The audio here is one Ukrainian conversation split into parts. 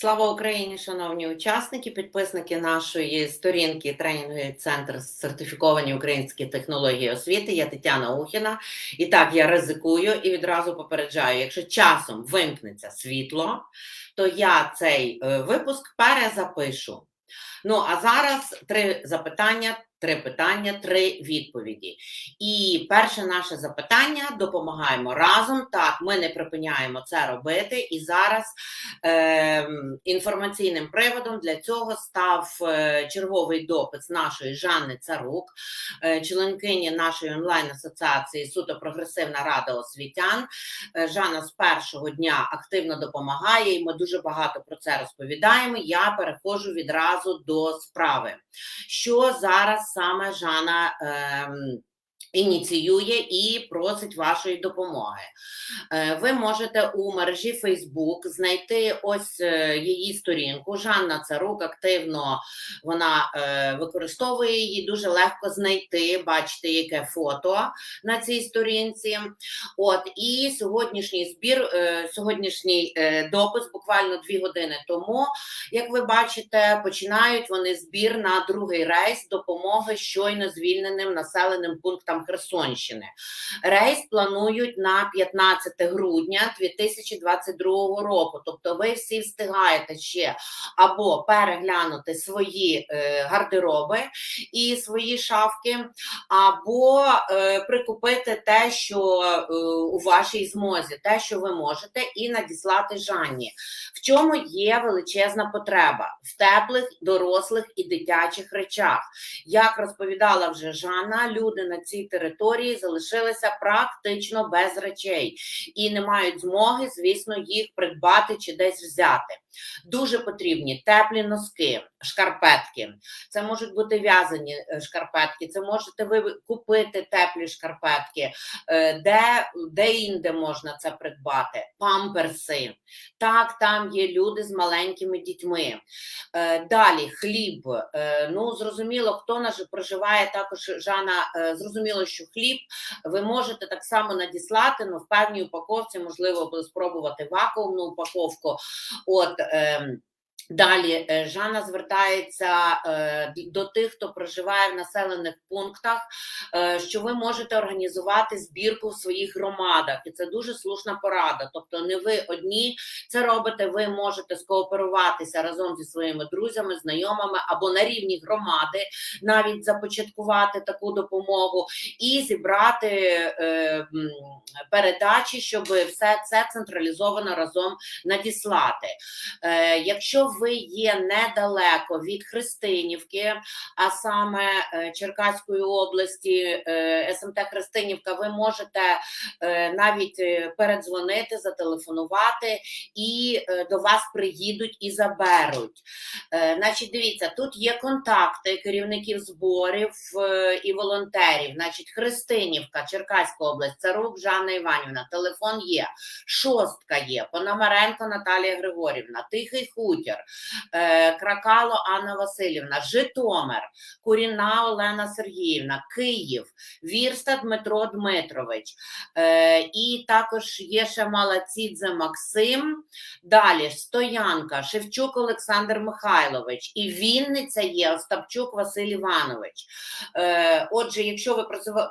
Слава Україні, шановні учасники, підписники нашої сторінки тренінговий центр сертифіковані українські технології освіти. Я Тетяна Ухіна. І так я ризикую і відразу попереджаю: якщо часом вимкнеться світло, то я цей е, випуск перезапишу. Ну а зараз три запитання, три питання, три відповіді. І перше наше запитання: допомагаємо разом. Так, ми не припиняємо це робити. І зараз е, інформаційним приводом для цього став е, черговий допис нашої Жанни Царук, е, членкині нашої онлайн-асоціації Суто Прогресивна Рада освітян. Е, Жанна з першого дня активно допомагає, і ми дуже багато про це розповідаємо. Я переходжу відразу до справи. Що зараз саме Жанна ем, ініціює і просить вашої допомоги? Е, Ви можете у мережі Facebook знайти ось е, її сторінку. Жанна Царук активно вона е, використовує її, дуже легко знайти. Бачите, яке фото на цій сторінці. От і сьогоднішній збір, сьогоднішній допис, буквально дві години тому. Як ви бачите, починають вони збір на другий рейс допомоги щойно звільненим населеним пунктам Херсонщини. Рейс планують на 15 грудня 2022 року. Тобто, ви всі встигаєте ще або переглянути свої е, гардероби і свої шафки, або е, прикупити те, що е, у вашій змозі, те, що ви можете, і надіслати Жанні. В чому є величезна потреба? В теплих, дорослих і дитячих речах. Як розповідала вже Жанна, люди на цій території залишилися практично без речей і не мають змоги, звісно, їх придбати чи десь взяти. Дуже потрібні теплі носки, шкарпетки. Це можуть бути в'язані е, шкарпетки, це можете ви купити теплі шкарпетки, е, де, де інде можна це придбати, памперси. Так, там є люди з маленькими дітьми. Е, Далі хліб. Ну, зрозуміло, хто наш проживає також Жана. е, Зрозуміло, що хліб ви можете так само надіслати, але в певній упаковці, можливо, спробувати вакуумну упаковку. От ем, Далі е, Жанна звертається е, до тих, хто проживає в населених пунктах, е, що ви можете організувати збірку в своїх громадах, і це дуже слушна порада. Тобто, не ви одні це робите, ви можете скооперуватися разом зі своїми друзями, знайомими або на рівні громади, навіть започаткувати таку допомогу і зібрати передачі, щоб все це централізовано разом надіслати. Якщо ви є недалеко від Христинівки, а саме е, Черкаської області, е, СМТ Христинівка, ви можете е, навіть передзвонити, зателефонувати, і до вас приїдуть і заберуть. Значить, дивіться, тут є контакти керівників зборів і волонтерів. Значить, Христинівка, Черкаська область, Царук Жанна Іванівна, телефон є, шостка є, Пономаренко Наталія Григорівна, Тихий Хутір, Кракало Анна Васильівна, Житомир, Куріна Олена Сергіївна, Київ, Вірста Дмитро Дмитрович. Е, І також є ще Малацідзе Максим. Далі Стоянка, Шевчук Олександр Михайлович і Вінниця є Остапчук Василь Іванович. Е, Отже, якщо ви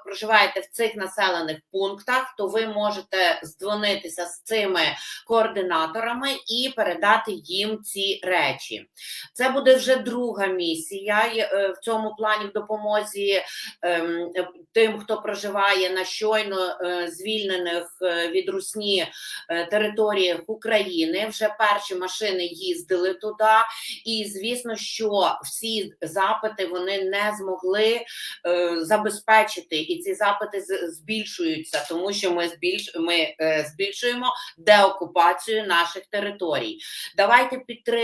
проживаєте в цих населених пунктах, то ви можете здзвонитися з цими координаторами і передати їм ці речі. Це буде вже друга місія е, в цьому плані в допомозі ем, тим, хто проживає на щойно е, звільнених е, від русні територіях України. Вже перші машини їздили туди, і звісно, що всі запити вони не змогли забезпечити, і ці запити збільшуються, тому що ми збільш ми збільшуємо деокупацію наших територій. Давайте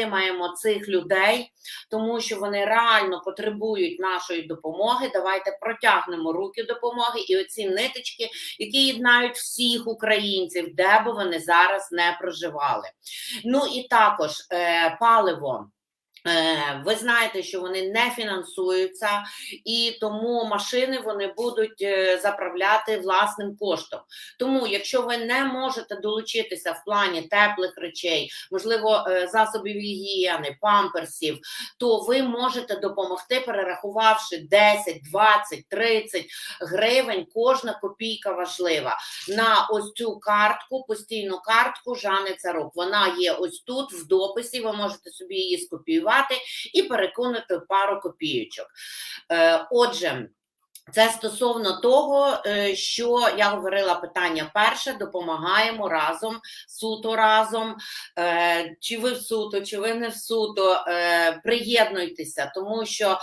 підтримаємо цих людей, тому що вони реально потребують нашої допомоги. Давайте протягнемо руки допомоги і оці ниточки, які єднають всіх українців, де би вони зараз не проживали. Ну і також е, паливо. Е, Ви знаєте, що вони не фінансуються, і тому машини вони будуть е, заправляти власним коштом. Тому, якщо ви не можете долучитися в плані теплих речей, можливо, е, засобів гігієни, памперсів, то ви можете допомогти, перерахувавши 10, 20, 30 гривень. Кожна копійка важлива на ось цю картку, постійну картку Жани Царук. Вона є ось тут в дописі. Ви можете собі її скопіювати і переконати пару копійочок. Е, Отже. Це стосовно того, е, що я говорила питання перше, допомагаємо разом, суто разом, Е, чи ви в суто, чи ви не в суто, е, приєднуйтеся, тому що,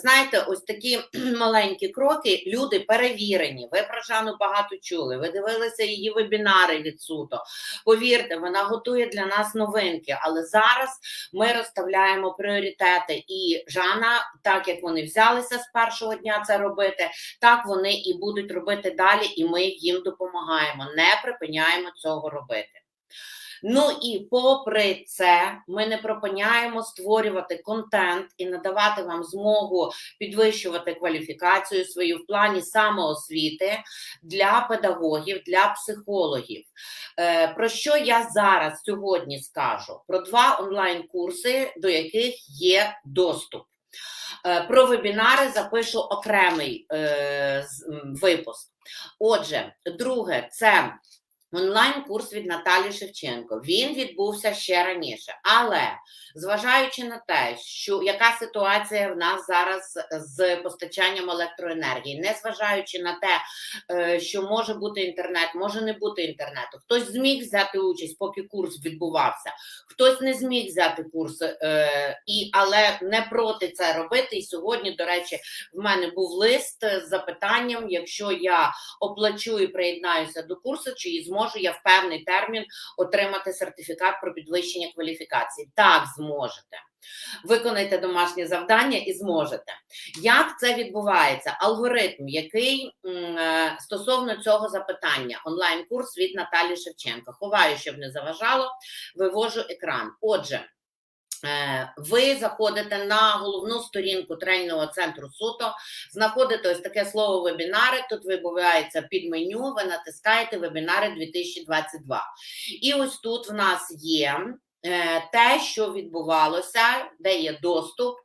знаєте, ось такі маленькі кроки, люди перевірені. Ви про Жанну багато чули, ви дивилися її вебінари від суто. Повірте, вона готує для нас новинки, але зараз ми розставляємо пріоритети. І Жанна, так як вони взялися з першого дня це робити, так вони і будуть робити далі, і ми їм допомагаємо. Не припиняємо цього робити. Ну і попри це, ми не припиняємо створювати контент і надавати вам змогу підвищувати кваліфікацію свою в плані самоосвіти для педагогів, для психологів. Е, Про що я зараз сьогодні скажу? Про два онлайн-курси, до яких є доступ. Е, Про вебінари запишу окремий е, випуск. Отже, друге, це онлайн-курс від Наталі Шевченко. Він відбувся ще раніше, але зважаючи на те, що яка ситуація в нас зараз з постачанням електроенергії, не зважаючи на те, е, що може бути інтернет, може не бути інтернету. Хтось зміг взяти участь, поки курс відбувався, хтось не зміг взяти курс, е, і, але не проти це робити. І сьогодні, до речі, в мене був лист з запитанням: якщо я оплачу і приєднаюся до курсу, чи зможу я в певний термін отримати сертифікат про підвищення кваліфікації? Так, зможете. Виконайте домашнє завдання і зможете. Як це відбувається? Алгоритм, який е, стосовно цього запитання, онлайн-курс від Наталі Шевченка. Ховаю, щоб не заважало, вивожу екран. Отже. Е, Ви заходите на головну сторінку тренінгового центру суто, знаходите ось таке слово вебінари. Тут вибувається під меню, ви натискаєте вебінари 2022. І ось тут в нас є е, те, що відбувалося, де є доступ.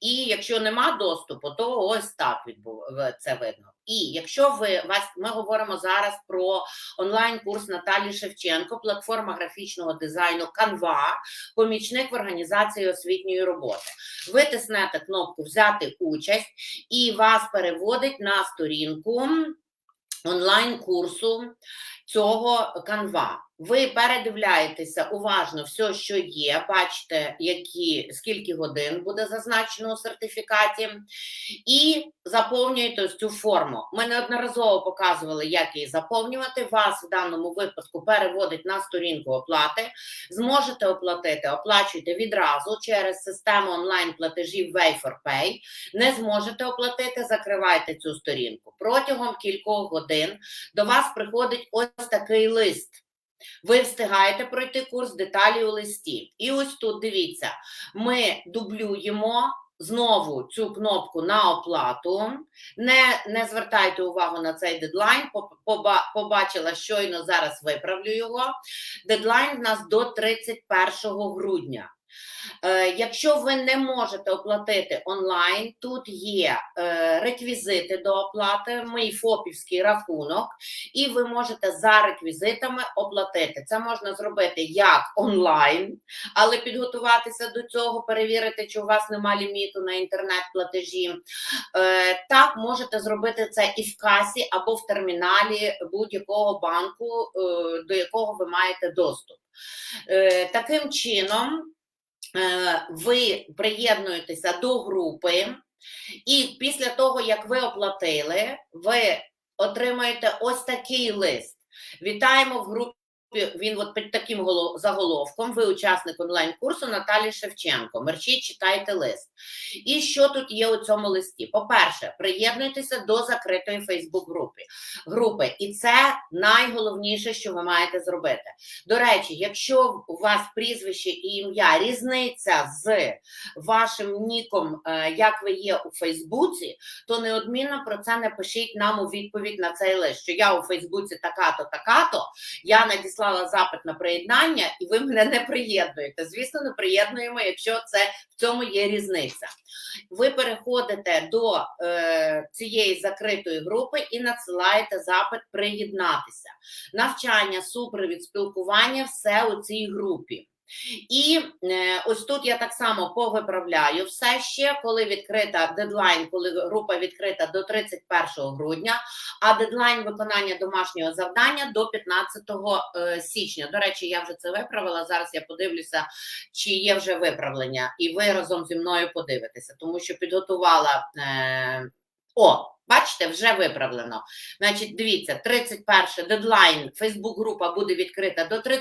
І якщо нема доступу, то ось так відбув це видно. І якщо ви вас, ми говоримо зараз про онлайн-курс Наталі Шевченко, платформа графічного дизайну Canva, помічник в організації освітньої роботи. Ви тиснете кнопку Взяти участь і вас переводить на сторінку онлайн-курсу цього Canva. Ви передивляєтеся уважно все, що є, бачите, які, скільки годин буде зазначено у сертифікаті, і заповнюєте ось цю форму. Ми неодноразово показували, як її заповнювати. Вас в даному випадку переводить на сторінку оплати. Зможете оплатити, оплачуйте відразу через систему онлайн-платежів Way4Pay. Не зможете оплатити, закривайте цю сторінку. Протягом кількох годин до вас приходить ось такий лист. Ви встигаєте пройти курс деталі у листі. І ось тут дивіться, ми дублюємо знову цю кнопку на оплату. Не, не звертайте увагу на цей дедлайн. Побачила щойно, зараз виправлю його. Дедлайн в нас до 31 грудня. Е, Якщо ви не можете оплатити онлайн, тут є е, реквізити до оплати, мій ФОПівський рахунок, і ви можете за реквізитами оплатити. Це можна зробити як онлайн, але підготуватися до цього, перевірити, чи у вас нема ліміту на інтернет-платежі. Е, Так, можете зробити це і в касі або в терміналі будь-якого банку, до якого ви маєте доступ. Таким чином. Е, ви приєднуєтеся до групи, і після того, як ви оплатили, ви отримаєте ось такий лист. Вітаємо в групі він от під таким заголовком. Ви учасник онлайн-курсу Наталі Шевченко. Мерчіть, читайте лист. І що тут є у цьому листі? По-перше, приєднуйтеся до закритої Фейсбук-групи. Групи, і це найголовніше, що ви маєте зробити. До речі, якщо у вас прізвище і ім'я різниця з вашим ніком, е, як ви є у Фейсбуці, то неодмінно про це напишіть нам у відповідь на цей лист, що я у Фейсбуці така-то, така-то, я надіслала запит на приєднання, і ви мене не приєднуєте. Звісно, не приєднуємо, якщо це в цьому є різниця. Ви переходите до е, цієї закритої групи і надсилаєте запит приєднатися. Навчання, супровід, спілкування все у цій групі. І е, ось тут я так само повиправляю все ще, коли відкрита дедлайн, коли група відкрита до 31 грудня, а дедлайн виконання домашнього завдання до 15 е, січня. До речі, я вже це виправила. Зараз я подивлюся, чи є вже виправлення, і ви разом зі мною подивитеся, тому що підготувала. Е, о, бачите, вже виправлено. Значить, дивіться, 31 дедлайн, Фейсбук-група буде відкрита до 31.12.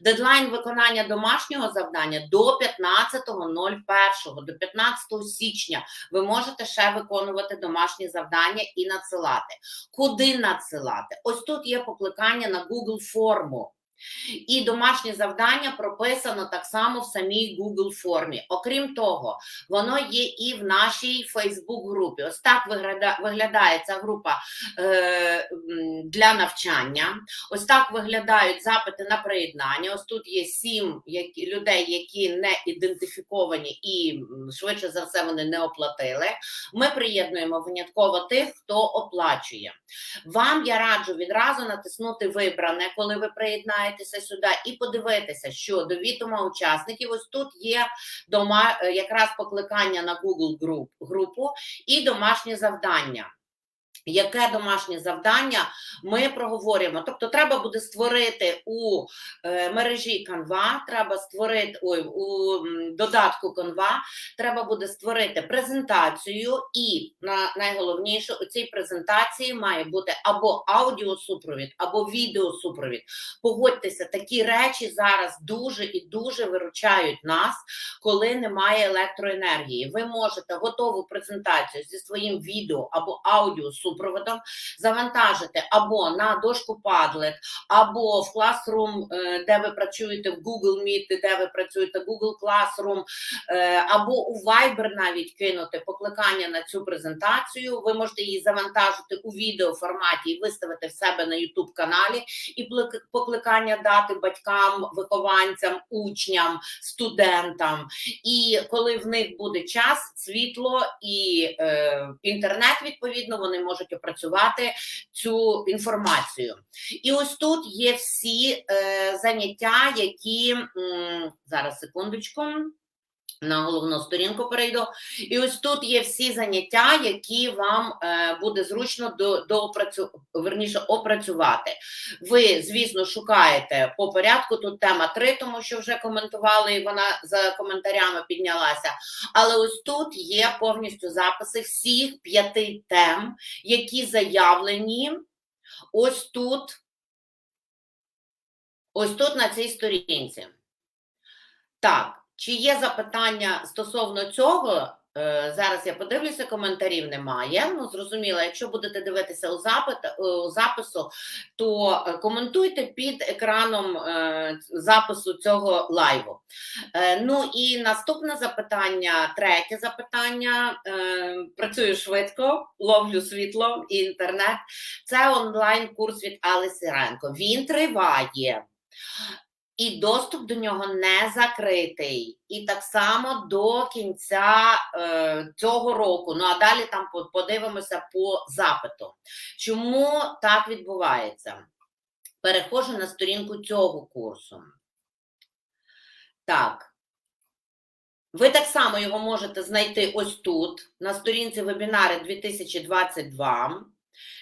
Дедлайн виконання домашнього завдання до 15.01, до 15 січня. Ви можете ще виконувати домашні завдання і надсилати. Куди надсилати? Ось тут є покликання на Google форму. І домашнє завдання прописано так само в самій Google формі. Окрім того, воно є і в нашій Facebook групі. Ось так виглядає, ця група е, для навчання. Ось так виглядають запити на приєднання. Ось тут є сім людей, які не ідентифіковані і швидше за все вони не оплатили. Ми приєднуємо винятково тих, хто оплачує. Вам я раджу відразу натиснути вибране, коли ви приєднаєтеся сюди, і подивитися, що до відома учасників ось тут є дома е, якраз покликання на Google груп, групу і домашнє завдання. Яке домашнє завдання ми проговорюємо? Тобто, треба буде створити у е, мережі Canva, треба створити ой, у додатку Canva, треба буде створити презентацію, і на найголовніше у цій презентації має бути або аудіосупровід, або відеосупровід. Погодьтеся, такі речі зараз дуже і дуже виручають нас, коли немає електроенергії. Ви можете готову презентацію зі своїм відео або аудіосупроводом завантажити або на дошку Padlet, або в Classroom, е, де ви працюєте в Google Meet, де ви працюєте Google Classroom, е, або у Viber навіть кинути покликання на цю презентацію. Ви можете її завантажити у відеоформаті і виставити в себе на YouTube каналі, і покликання дати батькам, вихованцям, учням, студентам. І коли в них буде час, світло і е, інтернет, відповідно, вони можуть опрацювати цю інформацію. І ось тут є всі е, заняття, які зараз секундочку. На головну сторінку перейду. І ось тут є всі заняття, які вам е, буде зручно до, до опрацю... верніше, опрацювати. Ви, звісно, шукаєте по порядку. Тут тема 3, тому що вже коментували, і вона за коментарями піднялася. Але ось тут є повністю записи всіх п'яти тем, які заявлені ось тут, ось тут на цій сторінці. Так, чи є запитання стосовно цього? Е, Зараз я подивлюся, коментарів немає. Ну, зрозуміло, якщо будете дивитися у, запит, е, у запису, то е, коментуйте під екраном запису цього лайву. Ну і наступне запитання, третє запитання. Працюю швидко, ловлю світло і інтернет. Це онлайн-курс від Али Сиренко. Він триває. І доступ до нього не закритий. І так само до кінця е, цього року. Ну а далі там подивимося по запиту. Чому так відбувається? Переходжу на сторінку цього курсу. Так. Ви так само його можете знайти ось тут, на сторінці вебінари 2022.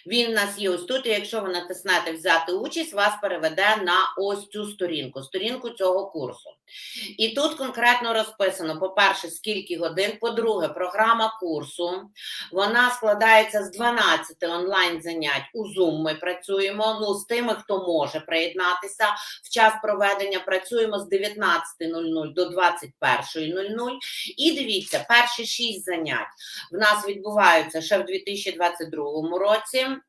Він у нас є ось тут, і якщо ви натиснете взяти участь, вас переведе на ось цю сторінку, сторінку цього курсу. І тут конкретно розписано: по-перше, скільки годин, по-друге, програма курсу. Вона складається з 12 онлайн занять. У Zoom ми працюємо. Ну, з тими, хто може приєднатися. В час проведення працюємо з 19.00 до 21.00. І дивіться, перші 6 занять в нас відбуваються ще в 2022 році.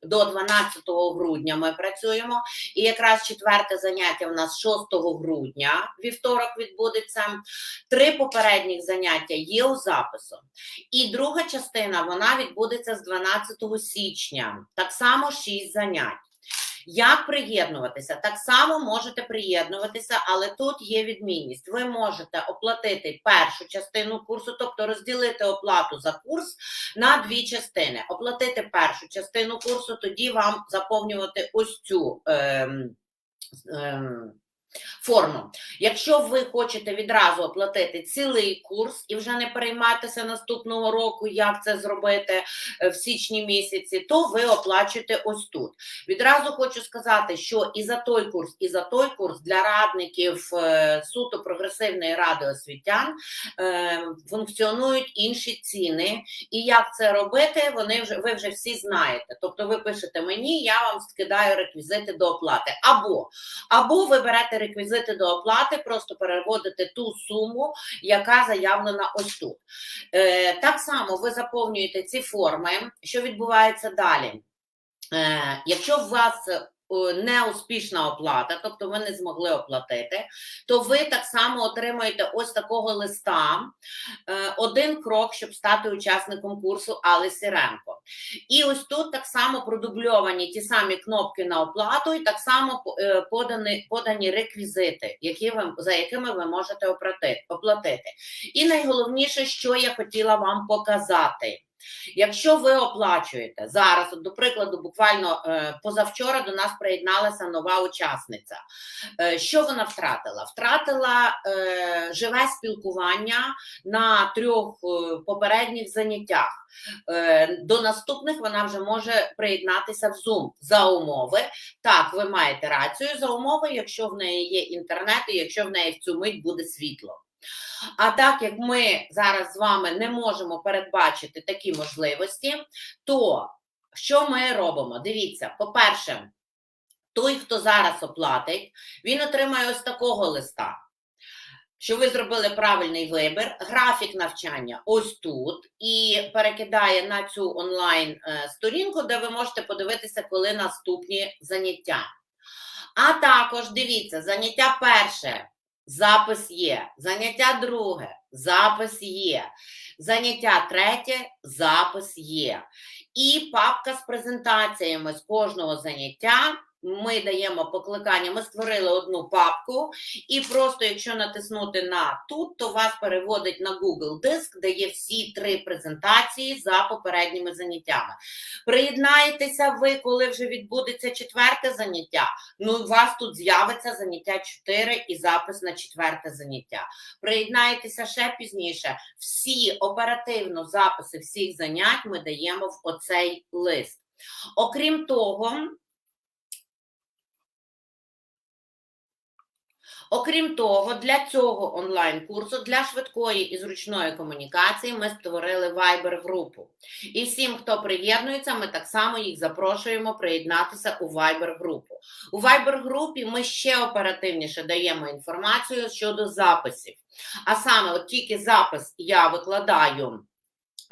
До 12 грудня ми працюємо. І якраз четверте заняття у нас 6 грудня, вівторок відбудеться. Три попередніх заняття є у запису. І друга частина вона відбудеться з 12 січня. Так само 6 занять. Як приєднуватися? Так само можете приєднуватися, але тут є відмінність. Ви можете оплатити першу частину курсу, тобто розділити оплату за курс на дві частини. Оплатити першу частину курсу, тоді вам заповнювати ось цю. Ем, ем, Форму. Якщо ви хочете відразу оплатити цілий курс і вже не перейматися наступного року, як це зробити е, в січні місяці, то ви оплачуєте ось тут. Відразу хочу сказати, що і за той курс, і за той курс для радників е, суто прогресивної ради освітян е, функціонують інші ціни. І як це робити, вони вже ви вже всі знаєте. Тобто, ви пишете мені, я вам скидаю реквізити до оплати. Або, або ви берете реквізити до оплати, просто переводите ту суму, яка заявлена ось тут. Е, Так само ви заповнюєте ці форми, що відбувається далі. Е, Якщо у вас е, неуспішна оплата, тобто ви не змогли оплатити, то ви так само отримаєте ось такого листа, один крок, щоб стати учасником курсу Али Сіренко. І ось тут так само продубльовані ті самі кнопки на оплату, і так само е, подані, подані реквізити, які ви, за якими ви можете оплатити, оплатити. І найголовніше, що я хотіла вам показати. Якщо ви оплачуєте зараз, до прикладу, буквально е, позавчора до нас приєдналася нова учасниця. Е, що вона втратила? Втратила е, живе спілкування на трьох попередніх заняттях. До наступних вона вже може приєднатися в Zoom за умови. Так, ви маєте рацію за умови, якщо в неї є інтернет, і якщо в неї в цю мить буде світло. А так як ми зараз з вами не можемо передбачити такі можливості, то що ми робимо? Дивіться, по-перше, той, хто зараз оплатить, він отримає ось такого листа. Що ви зробили правильний вибір, графік навчання ось тут, і перекидає на цю онлайн сторінку, де ви можете подивитися, коли наступні заняття. А також дивіться, заняття перше запис є. Заняття друге, запис є. Заняття третє, запис є. І папка з презентаціями з кожного заняття. Ми даємо покликання, ми створили одну папку, і просто, якщо натиснути на тут, то вас переводить на Google Диск, де є всі три презентації за попередніми заняттями. Приєднаєтеся ви, коли вже відбудеться четверте заняття. Ну, у вас тут з'явиться заняття 4 і запис на четверте заняття. Приєднаєтеся ще пізніше. Всі оперативно записи всіх занять ми даємо в оцей лист. Окрім того. Окрім того, для цього онлайн-курсу, для швидкої і зручної комунікації, ми створили Viber-групу. І всім, хто приєднується, ми так само їх запрошуємо приєднатися у Viber-групу. У Viber-групі ми ще оперативніше даємо інформацію щодо записів. А саме, от тільки запис я викладаю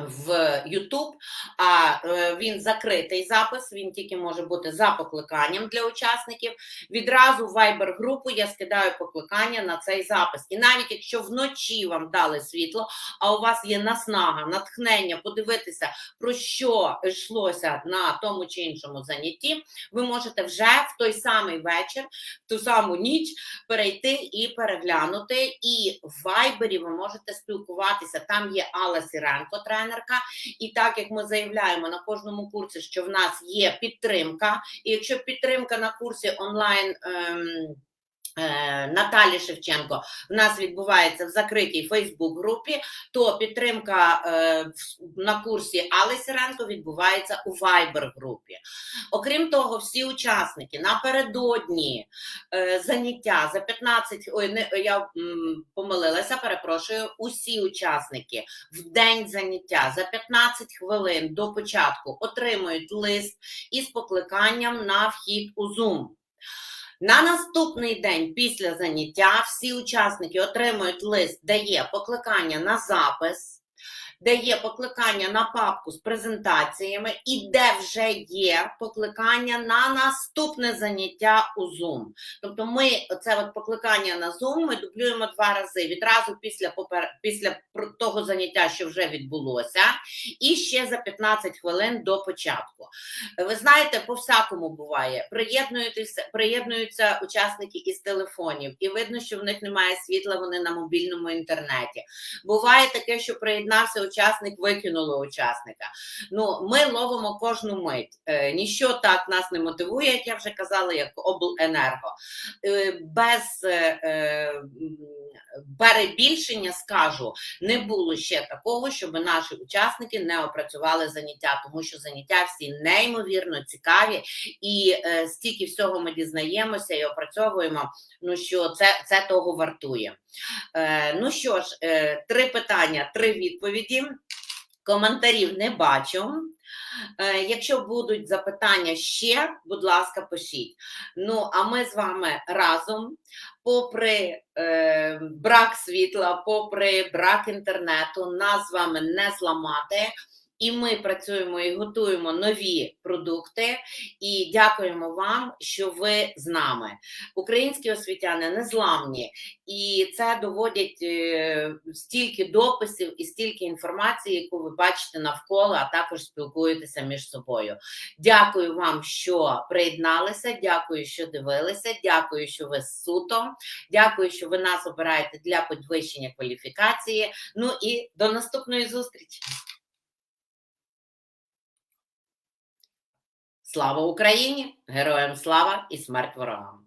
в YouTube, а е, він закритий запис, він тільки може бути за покликанням для учасників. Відразу в Viber групу я скидаю покликання на цей запис. І навіть якщо вночі вам дали світло, а у вас є наснага, натхнення подивитися, про що йшлося на тому чи іншому занятті, ви можете вже в той самий вечір, в ту саму ніч перейти і переглянути. І в Viber ви можете спілкуватися. Там є Алла Сіренко, тренер тренерка. І так як ми заявляємо на кожному курсі, що в нас є підтримка, і якщо підтримка на курсі онлайн. Ем, Наталі Шевченко в нас відбувається в закритій Фейсбук-групі, то підтримка е, на курсі Али Сиренко відбувається у Viber-групі. Окрім того, всі учасники напередодні е, заняття за 15, ой, не, я помилилася, перепрошую, усі учасники в день заняття за 15 хвилин до початку отримують лист із покликанням на вхід у Zoom. На наступний день після заняття всі учасники отримують лист, де є покликання на запис, де є покликання на папку з презентаціями, і де вже є покликання на наступне заняття у Zoom. Тобто, ми це от покликання на Zoom ми дублюємо два рази відразу після попер... після того заняття, що вже відбулося, і ще за 15 хвилин до початку. Ви знаєте, по всякому буває. Приєднуються, приєднуються учасники із телефонів, і видно, що в них немає світла, вони на мобільному інтернеті. Буває таке, що приєднався учасник, викинули учасника. Ну, ми ловимо кожну мить. Е, ніщо так нас не мотивує, як я вже казала, як обленерго. Е, без е, е, перебільшення скажу, не було ще такого, щоб наші учасники не опрацювали заняття, тому що заняття всі неймовірно цікаві, і е, стільки всього ми дізнаємося і опрацьовуємо. Ну що це, це того вартує. Е, ну що ж, е, три питання, три відповіді. Коментарів не бачу. Е, якщо будуть запитання ще, будь ласка, пишіть. Ну, а ми з вами разом, попри е, брак світла, попри брак інтернету, нас з вами не зламати. І ми працюємо і готуємо нові продукти. І дякуємо вам, що ви з нами. Українські освітяни незламні, і це доводять е, стільки дописів і стільки інформації, яку ви бачите навколо, а також спілкуєтеся між собою. Дякую вам, що приєдналися. Дякую, що дивилися. Дякую, що ви з суто. Дякую, що ви нас обираєте для підвищення кваліфікації. Ну і до наступної зустрічі. Слава Україні! Героям слава і смерть ворогам!